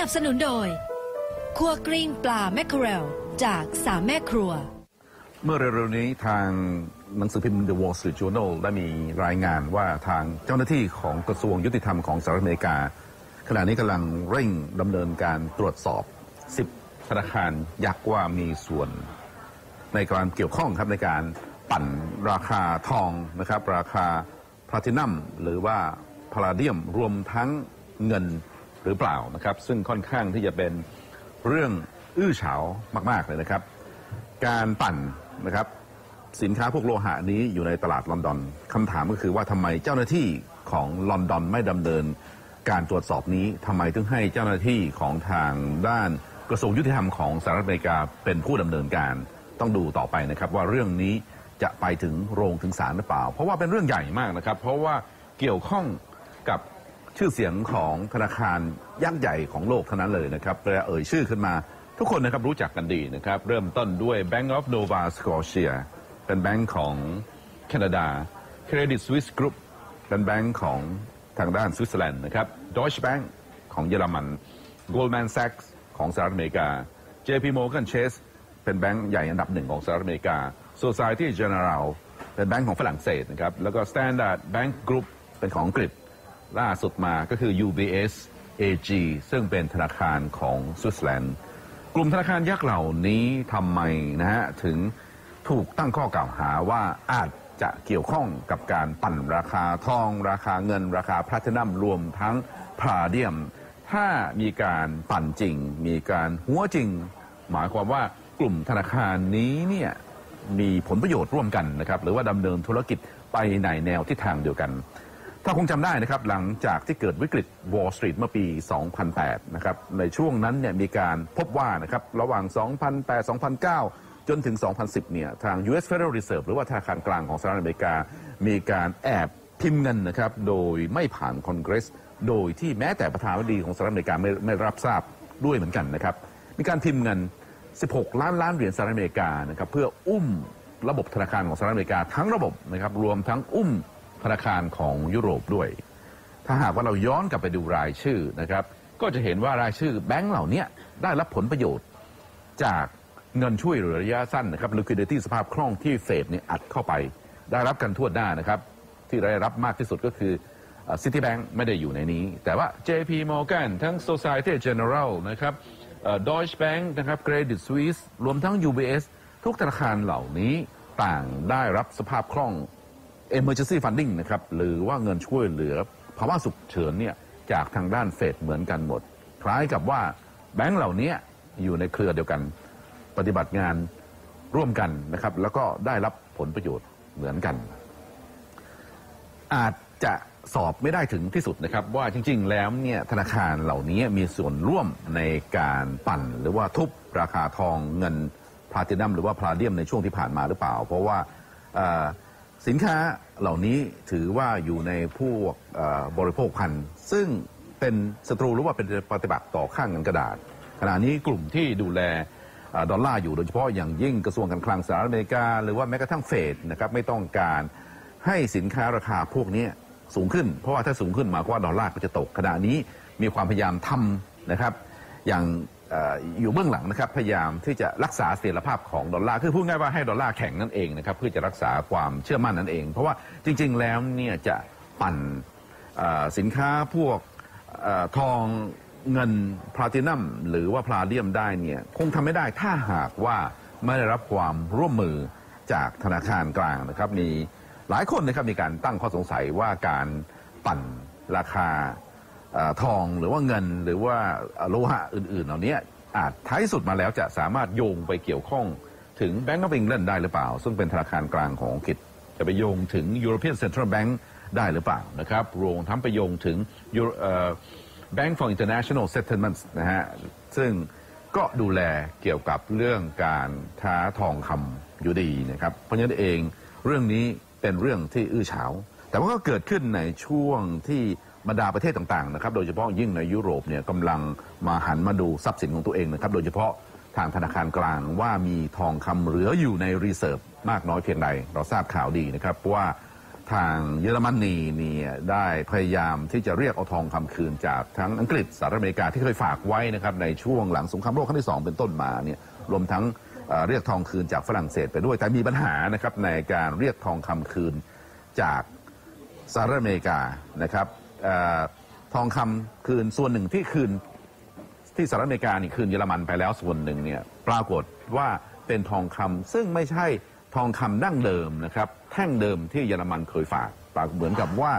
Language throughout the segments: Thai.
นับสนุนโดยครัวกริ้งปลาแมคเคอเรลจากสามแม่ครัว เมื่อเร็วๆนี้ทางหนังสือพิมพ์ The Wall Street Journal ได้มีรายงานว่าทางเจ้าหน้าที่ของกระทรวงยุติธรรมของสหรัฐอเมริกา ขณะนี้กำลังเร่งดำเนินการตรวจสอบ 10 ธนาคารยักษ์ว่ามีส่วน ในการเกี่ยวข้องครับในการปั่นราคาทองนะครับ ราคาพลาตินัมหรือว่าพาราเดียมรวมทั้งเงิน หรือเปล่านะครับ ซึ่งค่อนข้างที่จะเป็นเรื่องอื้อฉาวมากๆเลยนะครับ การปั่นนะครับสินค้าพวกโลหะนี้อยู่ในตลาดลอนดอนคำถามก็คือว่าทำไมเจ้าหน้าที่ของลอนดอนไม่ดำเนิน การตรวจสอบนี้ทำไมถึงให้เจ้าหน้าที่ของทางด้านกระทรวงยุติธรรมของสหรัฐอเมริกาเป็นผู้ดำเนินการต้องดูต่อไปนะครับว่าเรื่องนี้จะไปถึงโรงถึงศาลหรือเปล่า เพราะว่าเป็นเรื่องใหญ่มากนะครับ เพราะว่าเกี่ยวข้องกับ ชื่อเสียงของธนาคารยักษ์ใหญ่ของโลกเท่านั้นเลยนะครับเวลาเอ่ยชื่อขึ้นมา ทุกคนนะครับรู้จักกันดีนะครับ เริ่มต้นด้วย Bank of Nova Scotia เป็นแบงก์ของแคนาดา Credit Suisse Group เป็นแบงก์ของทางด้านสวิตเซอร์แลนด์นะครับ Deutsche Bank ของเยอรมัน Goldman Sachs ของสหรัฐอเมริกา JP Morgan Chase เป็นแบงก์ใหญ่อันดับหนึ่งของสหรัฐอเมริกา Society General เป็นแบงก์ของฝรั่งเศสนะครับ แล้วก็ Standard Bank Group เป็นของอังกฤษ ล่าสุดมาก็คือ UBS AG ซึ่งเป็นธนาคารของสวิตเซอร์แลนด์กลุ่มธนาคารยักษ์เหล่านี้ทำไมนะฮะถึงถูกตั้งข้อกล่าวหาว่าอาจจะเกี่ยวข้องกับการปั่นราคาทอง ราคาเงิน ราคาพลาตินัมรวมทั้งพลาเดียม ถ้ามีการปั่นจริง มีการหัวจริง หมายความว่ากลุ่มธนาคารนี้เนี่ยมีผลประโยชน์ร่วมกันนะครับหรือว่าดำเนินธุรกิจไปในแนวทิศทางเดียวกัน ถ้าคงจำได้นะครับหลังจากที่เกิดวิกฤต Wall Street เมื่อปี 2008 นะครับในช่วงนั้นเนี่ยมีการพบว่านะครับระหว่าง 2008-2009 จนถึง 2010 เนี่ยทาง US Federal Reserve หรือว่าธนาคารกลางของสหรัฐอเมริกา มีการแอบพิมพ์เงินนะครับโดยไม่ผ่านคอนเกรส โดยที่แม้แต่ประธานาธิบดีของสหรัฐอเมริกาไม่ไม่รับทราบด้วยเหมือนกันนะครับมีการพิมพ์เงิน 16 ล้านล้านเหรียญสหรัฐอเมริกานะครับเพื่ออุ้มระบบธนาคารของสหรัฐอเมริกาทั้งระบบนะครับรวมทั้งอุ้ม ธนาคารของยุโรปด้วย ถ้าหากว่าเราย้อนกลับไปดูรายชื่อนะครับ ก็จะเห็นว่ารายชื่อแบงก์เหล่านี้ได้รับผลประโยชน์จากเงินช่วยเหลือระยะสั้นนะครับ liquidity สภาพคล่องที่เฟดเนี่ยอัดเข้าไป ได้รับกันทั่วหน้านะครับ ที่ได้รับมากที่สุดก็คือ Citibank ไม่ได้อยู่ในนี้ แต่ว่า JP Morgan ทั้ง Societe General นะครับเอ่อ Deutsche Bank นะครับ Credit Suisse รวมทั้ง UBS ทุกธนาคารเหล่านี้ต่างได้รับสภาพคล่อง emergency funding นะครับหรือว่าเงินช่วยเหลือภาวะฉุกเฉินเนี่ยจากทางด้านเฟดเหมือนกันหมด คล้ายกับว่าแบงก์เหล่านี้อยู่ในเครือเดียวกัน ปฏิบัติงานร่วมกันนะครับ แล้วก็ได้รับผลประโยชน์เหมือนกัน อาจจะสอบไม่ได้ถึงที่สุดนะครับ ว่าจริง ๆ แล้วเนี่ยธนาคารเหล่านี้มีส่วนร่วมในการปั่น หรือว่าทุบราคาทองเงินพลาตินัมหรือว่าพลาเดียมในช่วงที่ผ่านมาหรือเปล่า เพราะว่า สินค้าเหล่านี้ถือว่าอยู่ในพวกบริโภคภัณฑ์ซึ่งเป็นศัตรูหรือว่าเป็นปฏิบัติต่อข้างเงินกระดาษ ขณะนี้กลุ่มที่ดูแลอดอลลาร์อยู่โดยเฉพาะอย่างยิ่งกระทรวงการคลังสหรัฐอเมริกา หรือว่าแม้กระทั่งเฟดนะครับไม่ต้องการให้สินค้าราคาพวกนี้สูงขึ้น เพราะว่าถ้าสูงขึ้นหมายความว่าดอลลาร์ก็จะตกขณะนี้มีความพยายามทำนะครับ อย่าง อยู่เบื้องหลังนะครับพยายามที่จะรักษาเสถียรภาพของดอลลาร์คือพูดง่ายว่าให้ดอลลาร์แข็งนั่นเองนะครับเพื่อจะรักษาความเชื่อมั่นนั่นเอง เพราะว่าจริง ๆ แล้วเนี่ยจะปั่นสินค้าพวกอทองเงินพลาตินัมหรือว่าพลาเดียมได้เนี่ยคงทำไม่ได้ถ้าหากว่าไม่ได้รับความร่วมมือจากธนาคารกลางนะครับมีหลายคนนะครับมีการตั้งข้อสงสัยว่าการปั่นราคา ทองหรือว่าเงินหรือว่าโลหะอื่น ๆ เหล่านี้อาจท้ายสุดมาแล้วจะสามารถโยงไปเกี่ยวข้องถึง Bank of England ได้หรือเปล่า ซึ่งเป็นธนาคารกลางของอังกฤษจะไปโยงถึง European Central Bank ได้หรือเปล่านะครับรวมทั้งไปโยงถึง Euro- เอ่อ Bank for International Settlements นะฮะซึ่งก็ดูแลเกี่ยวกับเรื่องการท้าทองคำอยู่ดีนะครับ เพราะฉะนั้นเองเรื่องนี้เป็นเรื่องที่อื้อฉาว แต่ว่าก็เกิดขึ้นในช่วงที่ บรรดาประเทศต่างๆนะครับโดยเฉพาะยิ่งในยุโรปเนี่ยกำลังมาหันมาดูทรัพย์สินของตัวเองนะครับโดยเฉพาะทางธนาคารกลางว่ามีทองคำเหลืออยู่ในรีเซิร์ฟมากน้อยเพียงใด เราทราบข่าวดีนะครับว่าทางเยอรมนีเนี่ยได้พยายามที่จะเรียกเอาทองคำคืนจากทั้งอังกฤษสหรัฐอเมริกาที่เคยฝากไว้นะครับในช่วงหลังสงครามโลกครั้งที่สองเป็นต้นมาเนี่ยรวมทั้งเเรียกทองคืนจากฝรั่งเศสไปด้วย แต่มีปัญหานะครับในการเรียกทองคำคืนจากสหรัฐอเมริกานะครับ ทองคำคืนส่วนหนึ่งที่คืนที่สหรัฐอเมริกานี่คืนเยอรมันไปแล้วส่วนหนึ่งเนี่ยปรากฏว่าเป็นทองคำซึ่งไม่ใช่ทองคำดั้งเดิมนะครับแท่งเดิมที่เยอรมันเคยฝากปรากฏเหมือนกับว่า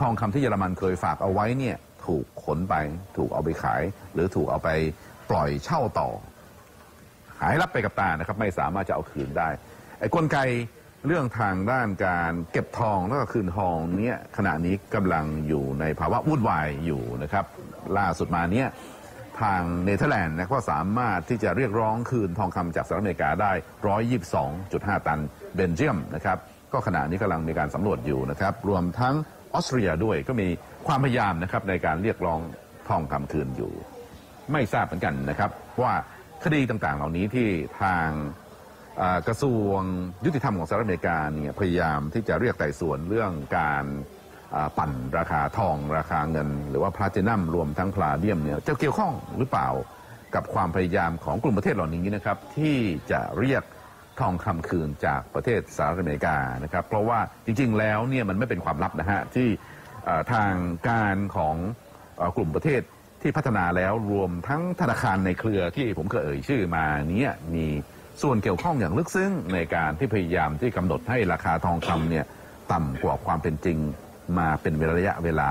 ทองคำที่เยอรมันเคยฝากเอาไว้เนี่ยถูกขนไปถูกเอาไปขาย หรือถูกเอาไปปล่อยเช่าต่อ หายรับไปกับตานะครับไม่สามารถจะเอาคืนได้ไอ้กลไก เรื่องทางด้านการเก็บทองแล้วก็คืนทองเนี่ยขณะนี้กำลังอยู่ในภาวะวุ่นวายอยู่นะครับ ล่าสุดมาเนี่ยทางเนเธอร์แลนด์นะก็สามารถที่จะเรียกร้องคืนทองคำจากสหรัฐอเมริกาได้ 122.5 ตันเบนเจียมนะครับก็ขณะนี้กำลังมีการสำรวจอยู่นะครับ รวมทั้งออสเตรียด้วยก็มีความพยายามนะครับในการเรียกร้องทองคำคืนอยู่ ไม่ทราบเหมือนกันนะครับว่าคดีต่างๆ เหล่านี้ที่ทาง กระทรวงยุติธรรมของสหรัฐอเมริกาเนี่ยพยายามที่จะเรียกไต่สวนเรื่องการปั่นราคาทองราคาเงิน หรือว่าพลาตินัมรวมทั้งพลาเดียมเนี่ยจะเกี่ยวข้องหรือเปล่ากับความพยายามของกลุ่มประเทศเหล่านี้นะครับที่จะเรียกทองคำคืนจากประเทศสหรัฐอเมริกานะครับ เพราะว่าจริงๆแล้วเนี่ยมันไม่เป็นความลับนะฮะที่ทางการของอกลุ่มประเทศที่พัฒนาแล้วรวมทั้งธนาคารในเครือที่ผมเคยเอ่ยชื่อมาเนี้มี ส่วนเกี่ยวข้องอย่างลึกซึ้งในการที่พยายามที่กำหนดให้ราคาทองคำเนี่ยต่ำกว่าความเป็นจริงมาเป็นระยะเวลา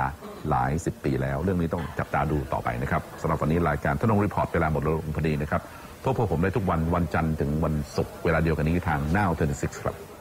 หลายสิบปีแล้ว เรื่องนี้ต้องจับตาดูต่อไปนะครับสำหรับวันนี้รายการทนงรีพอร์ตเวลาหมดลงพอดีนะครับพบพบผมได้ทุกวันวันจันทร์ถึงวันศุกร์เวลาเดียวกันนี้ทาง Now 26ครับ